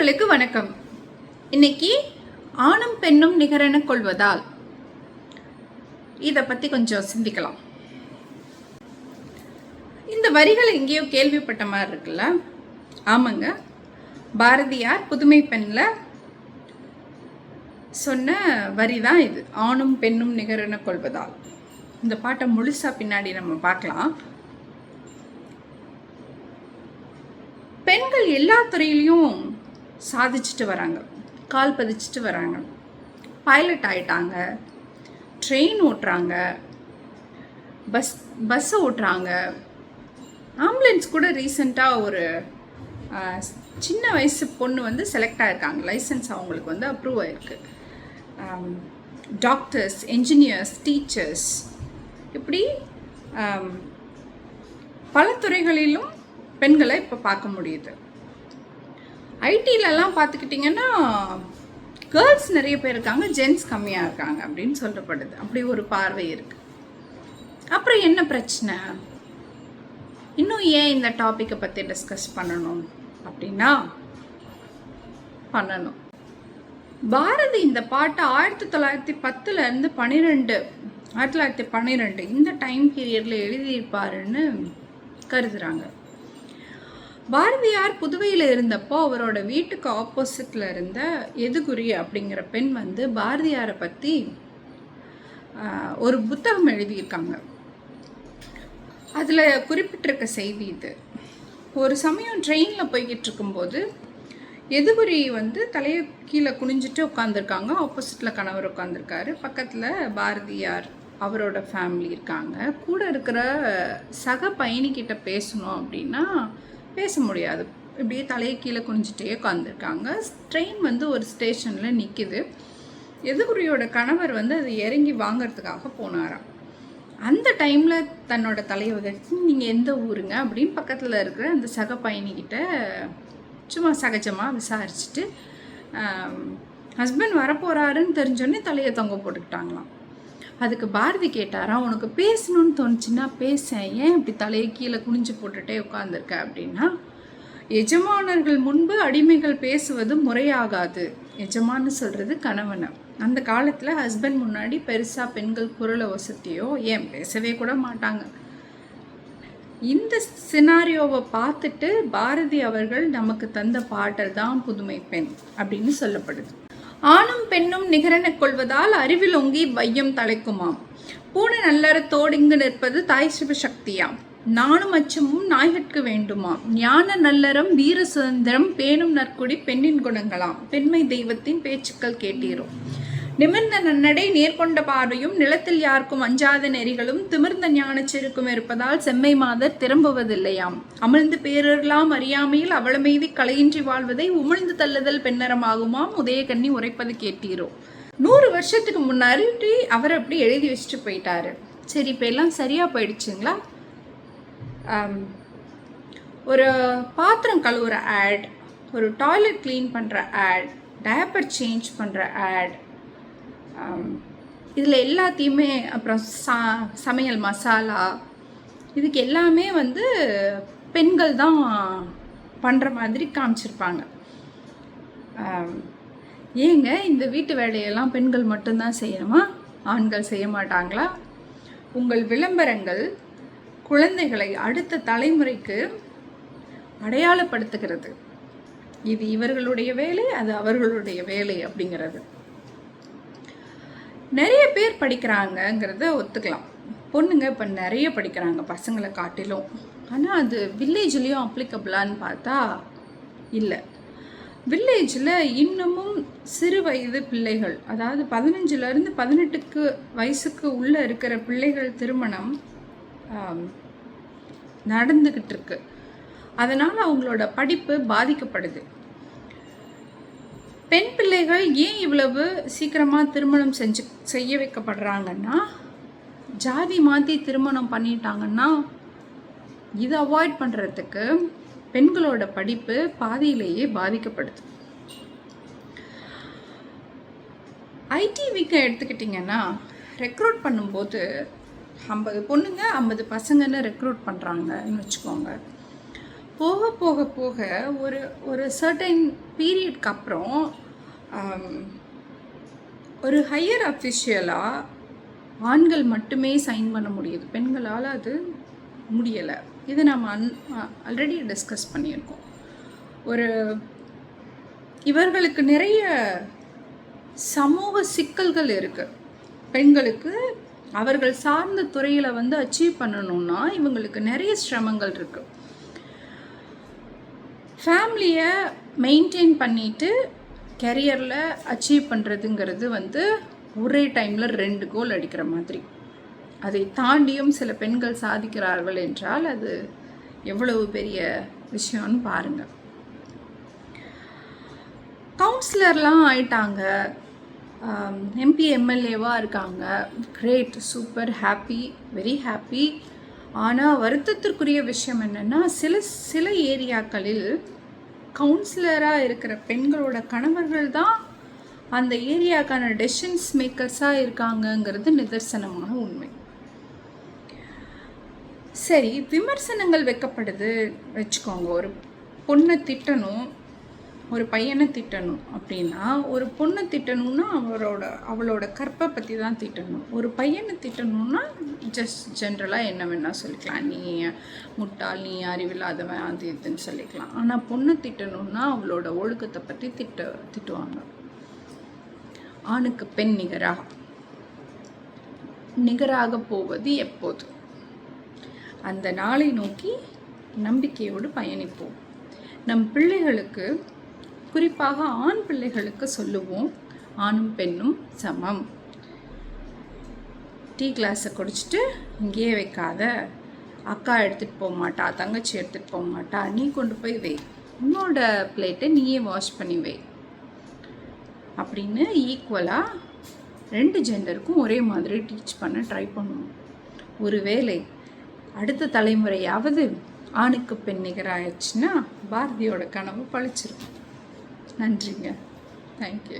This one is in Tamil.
நேயர்களுக்கு வணக்கம். இன்னைக்கு ஆணும் பெண்ணும் நிகரென கொள்வதால் இதை பற்றி கொஞ்சம் சிந்திக்கலாம். இந்த வரிகள் எங்கேயோ கேள்விப்பட்ட மாதிரி இருக்குல்ல? ஆமாங்க. பாரதியார் புதுமை பெண்ணில் சொன்ன வரி தான் இது. ஆணும் பெண்ணும் நிகரென கொள்வதால். இந்த பாட்டை முழுசா பின்னாடி நம்ம பார்க்கலாம். பெண்கள் எல்லா துறையிலையும் சாதிச்சுட்டு வராங்க. கால் பதிச்சுட்டு வராங்க. பைலட் ஆயிட்டாங்க. ட்ரெயின் ஓட்டுறாங்க. பஸ் பஸ்ஸை ஓட்டுறாங்க. ஆம்புலன்ஸ் கூட ரீசெண்டாக ஒரு சின்ன வயசு பொண்ணு வந்து செலக்ட் ஆகிருக்காங்க லைசன்ஸ் அவங்களுக்கு வந்து அப்ரூவ் ஆயிருக்கு. டாக்டர்ஸ் என்ஜினியர்ஸ் டீச்சர்ஸ் இப்படி பல துறைகளிலும் பெண்களை இப்போ பார்க்க முடியுது. ஐடிலலாம் பார்த்துக்கிட்டிங்கன்னா கேர்ள்ஸ் நிறைய பேர் இருக்காங்க ஜென்ஸ் கம்மியாக இருக்காங்க அப்படின்னு சொல்லப்படுது. அப்படி ஒரு பார்வை இருக்குது அப்புறம் என்ன பிரச்சனை? இன்னும் ஏன் இந்த டாப்பிக்கை பற்றி டிஸ்கஸ் பண்ணணும் அப்படின்னா பண்ணணும். பாரதி இந்த பாட்டை ஆயிரத்தி தொள்ளாயிரத்தி பத்துலேருந்து பன்னிரெண்டு ஆயிரத்தி தொள்ளாயிரத்தி பன்னிரெண்டு இந்த டைம் பீரியடில் எழுதியிருப்பாருன்னு கருதுகிறாங்க பாரதியார் புதுவையில் இருந்தப்போ அவரோட வீட்டுக்கு ஆப்போசிட்டில் இருந்த எதுகுரி அப்படிங்கிற பெண் வந்து பாரதியாரை பற்றி ஒரு புத்தகம் எழுதியிருக்காங்க. அதில் குறிப்பிட்டிருக்க செய்தி இது. ஒரு சமயம் ட்ரெயினில் போய்கிட்டு இருக்கும்போது எதுகுரி வந்து தலையை கீழே குனிஞ்சிட்டு உட்காந்துருக்காங்க ஆப்போசிட்டில் கணவர் உட்காந்துருக்காரு பக்கத்தில் பாரதியார் அவரோட ஃபேமிலி இருக்காங்க. கூட இருக்கிற சக பயணிக்கிட்ட பேசணும் அப்படின்னா பேச முடியாது. இப்படியே தலையை கீழே குனிஞ்சிட்டே உட்காந்துருக்காங்க ட்ரெயின் வந்து ஒரு ஸ்டேஷனில் நிற்கிது எதுகுரியோட கணவர் வந்து அது இறங்கி வாங்கிறதுக்காக போனாராம். அந்த டைமில் தன்னோட தலைவர்கள் நீங்கள் எந்த ஊருங்க? அப்படின்னு பக்கத்தில் இருக்கிற அந்த சக பயணிக்கிட்ட சும்மா சகஜமாக விசாரிச்சுட்டு ஹஸ்பண்ட் வரப்போகிறாருன்னு தெரிஞ்சோடனே தலையை தொங்க போட்டுக்கிட்டாங்களாம். அதுக்கு பாரதி கேட்டாரா உனக்கு பேசணும்னு தோணுச்சுன்னா பேசேன் ஏன் இப்படி தலையை கீழே குனிஞ்சு போட்டுட்டே உட்காந்துருக்க அப்படின்னா எஜமானர்கள் முன்பு அடிமைகள் பேசுவது முறையாகாது எஜமான்னு சொல்கிறது கணவனை. அந்த காலத்தில் ஹஸ்பண்ட் முன்னாடி பெருசாக பெண்கள் குரலை வசதியோ ஏன் பேசவே கூட மாட்டாங்க? இந்த சினாரியோவை பார்த்துட்டு பாரதி அவர்கள் நமக்கு தந்த பாடல் தான் புதுமை பெண் அப்படின்னு சொல்லப்படுது. ஆணும் பெண்ணும் நிகரென கொள்வதால் அறிவில் ஓங்கி வையம் தலைக்குமாம். பூனை நல்லறத்தோடு இங்கு நிற்பது தாய் சிவசக்தியாம் நானும் அச்சமும் நாய்கட்கு வேண்டுமாம். ஞான நல்லறம் வீர சுதந்திரம் பேணும் நற்குடி பெண்ணின் குணங்களாம். பெண்மை தெய்வத்தின் பேச்சுக்கள் கேட்டீரும் நிமிர்ந்த நன்னடை நேர்கொண்ட பார்வையும் நிலத்தில் யாருக்கும் அஞ்சாத நெறிகளும் திமிர்ந்த ஞானச் செருக்கும் இருப்பதால் செம்மை மாதர் திரும்புவதில்லையாம். அமிழ்ந்து பேரெல்லாம் அறியாமையில் அவளமெய்தி கலையின்றி வாழ்வதை உமிழ்ந்து தள்ளுதல் பெண்ணரமாகுமாம். உதயகண்ணி உரைப்பது கேட்டீரோ. நூறு வருஷத்துக்கு முன்னாடி அவர் அப்படி எழுதி வச்சுட்டு போயிட்டாரு. சரி இப்போ எல்லாம் சரியாக போயிடுச்சுங்களா? ஒரு பாத்திரம் கழுவுற ஆட் ஒரு டாய்லெட் க்ளீன் பண்ணுற ஆட் டயப்பர் சேஞ்ச் பண்ணுற ஆட் இதில் எல்லாத்தையுமே அப்புறம் சா சமையல் மசாலா இதுக்கு எல்லாமே வந்து பெண்கள் தான் பண்ணுற மாதிரி காமிச்சிருப்பாங்க. ஏங்க இந்த வீட்டு வேலையெல்லாம் பெண்கள் மட்டும்தான் செய்யணுமா? ஆண்கள் செய்ய மாட்டாங்களா? உங்கள் விளம்பரங்கள் குழந்தைகளை அடுத்த தலைமுறைக்கு அடையாளப்படுத்துகிறது. இது இவர்களுடைய வேலை அது அவர்களுடைய வேலை அப்படிங்கிறது. நிறைய பேர் படிக்கிறாங்கங்கிறத ஒத்துக்கலாம். பொண்ணுங்க இப்போ நிறைய படிக்கிறாங்க பசங்களை காட்டிலும். ஆனால் அது வில்லேஜ்லேயும் அப்ளிகபிளான்னு பார்த்தா இல்லை. வில்லேஜில் இன்னமும் சிறு வயது பிள்ளைகள் அதாவது பதினஞ்சுலேருந்து பதினெட்டுக்கு வயசுக்கு உள்ளே இருக்கிற பிள்ளைகள் திருமணம் நடந்துக்கிட்டு இருக்கு. அதனால் அவங்களோட படிப்பு பாதிக்கப்படுது. பெண் பிள்ளைகள் ஏன் இவ்வளவு சீக்கிரமாக திருமணம் செஞ்சு செய்ய வைக்கப்படுறாங்கன்னா ஜாதி மாற்றி திருமணம் பண்ணிட்டாங்கன்னா இதை அவாய்ட் பண்ணுறதுக்கு பெண்களோட படிப்பு பாதியிலேயே பாதிக்கப்படுது. ஐடி வீக்கை எடுத்துக்கிட்டிங்கன்னா ரெக்ரூட் பண்ணும்போது ஐம்பது பொண்ணுங்க ஐம்பது பசங்கன்னு ரெக்ரூட் பண்ணுறாங்கன்னு வச்சுக்கோங்க. போக போக போக ஒரு ஒரு சர்டைன் பீரியட்க்கு அப்புறம் ஒரு ஹையர் அஃபிஷியலாக ஆண்கள் மட்டுமே சைன் பண்ண முடியுது. பெண்களால் அது முடியலை. இதை நம்ம அன் ஆல்ரெடி டிஸ்கஸ் பண்ணியிருக்கோம். ஒரு இவர்களுக்கு நிறைய சமூக சிக்கல்கள் இருக்குது பெண்களுக்கு அவர்கள் சார்ந்த துறையில் வந்து அச்சீவ் பண்ணணும்னா இவங்களுக்கு நிறைய சிரமங்கள் இருக்குது ஃபேமிலியை மெயின்டைன் பண்ணிட்டு கெரியரில் அச்சீவ் பண்ணுறதுங்கிறது வந்து ஒரே டைமில் ரெண்டு கோல் அடிக்கிற மாதிரி. அதை தாண்டியும் சில பெண்கள் சாதிக்கிறார்கள் என்றால் அது எவ்வளவு பெரிய விஷயம்னு பாருங்கள் கவுன்சிலர்லாம் ஆயிட்டாங்க. எம்பி எம்எல்ஏவாக இருக்காங்க. Great super happy very happy ஆனால் வருத்தத்திற்குரிய விஷயம் என்னென்னா சில சில ஏரியாக்களில் கவுன்சிலராக இருக்கிற பெண்களோட கணவர்கள் தான் அந்த ஏரியாக்கான டெசிஷன்ஸ் மேக்கர்ஸாக இருக்காங்கங்கிறது நிதர்சனமான உண்மை. சரி விமர்சனங்கள் வைக்கப்படுது. வச்சுக்கோங்க ஒரு பொண்ணை திட்டணும். ஒரு பையனை திட்டணும் அப்படின்னா ஒரு பொண்ணை திட்டணும்னா அவரோட அவளோட கற்பை பற்றி தான் திட்டணும். ஒரு பையனை திட்டணும்னா ஜஸ்ட் ஜென்ரலாக என்ன வேணால் சொல்லிக்கலாம். நீ முட்டாள் நீ அறிவில்லாதவன் அது இதுன்னு சொல்லிக்கலாம். ஆனால் பொண்ணை திட்டணும்னா அவளோட ஒழுக்கத்தை பற்றி திட்ட திட்டுவாங்க. ஆணுக்கு பெண் நிகராக நிகராக போவது எப்போது? அந்த நாளை நோக்கி நம்பிக்கையோடு பயணிப்போம். நம் பிள்ளைகளுக்கு குறிப்பாக ஆண் பிள்ளைகளுக்கு சொல்லுவோம். ஆணும் பெண்ணும் சமம். டீ கிளாஸை குடிச்சிட்டு இங்கேயே வைக்காத. அக்கா எடுத்துகிட்டு போக மாட்டா தங்கச்சி எடுத்துகிட்டு போக மாட்டா நீ கொண்டு போய் வை. உன்னோட பிளேட்டை நீயே வாஷ் பண்ணி வை. அப்படின்னு ஈக்குவலாக ரெண்டு ஜெண்டருக்கும் ஒரே மாதிரி டீச் பண்ண ட்ரை பண்ணுவோம். ஒருவேளை அடுத்த தலைமுறையாவது ஆணுக்கு பெண் நிகராயிடுச்சுன்னா பாரதியோட கனவு பழிச்சிருக்கும் நன்றிங்க தேங்க்யூ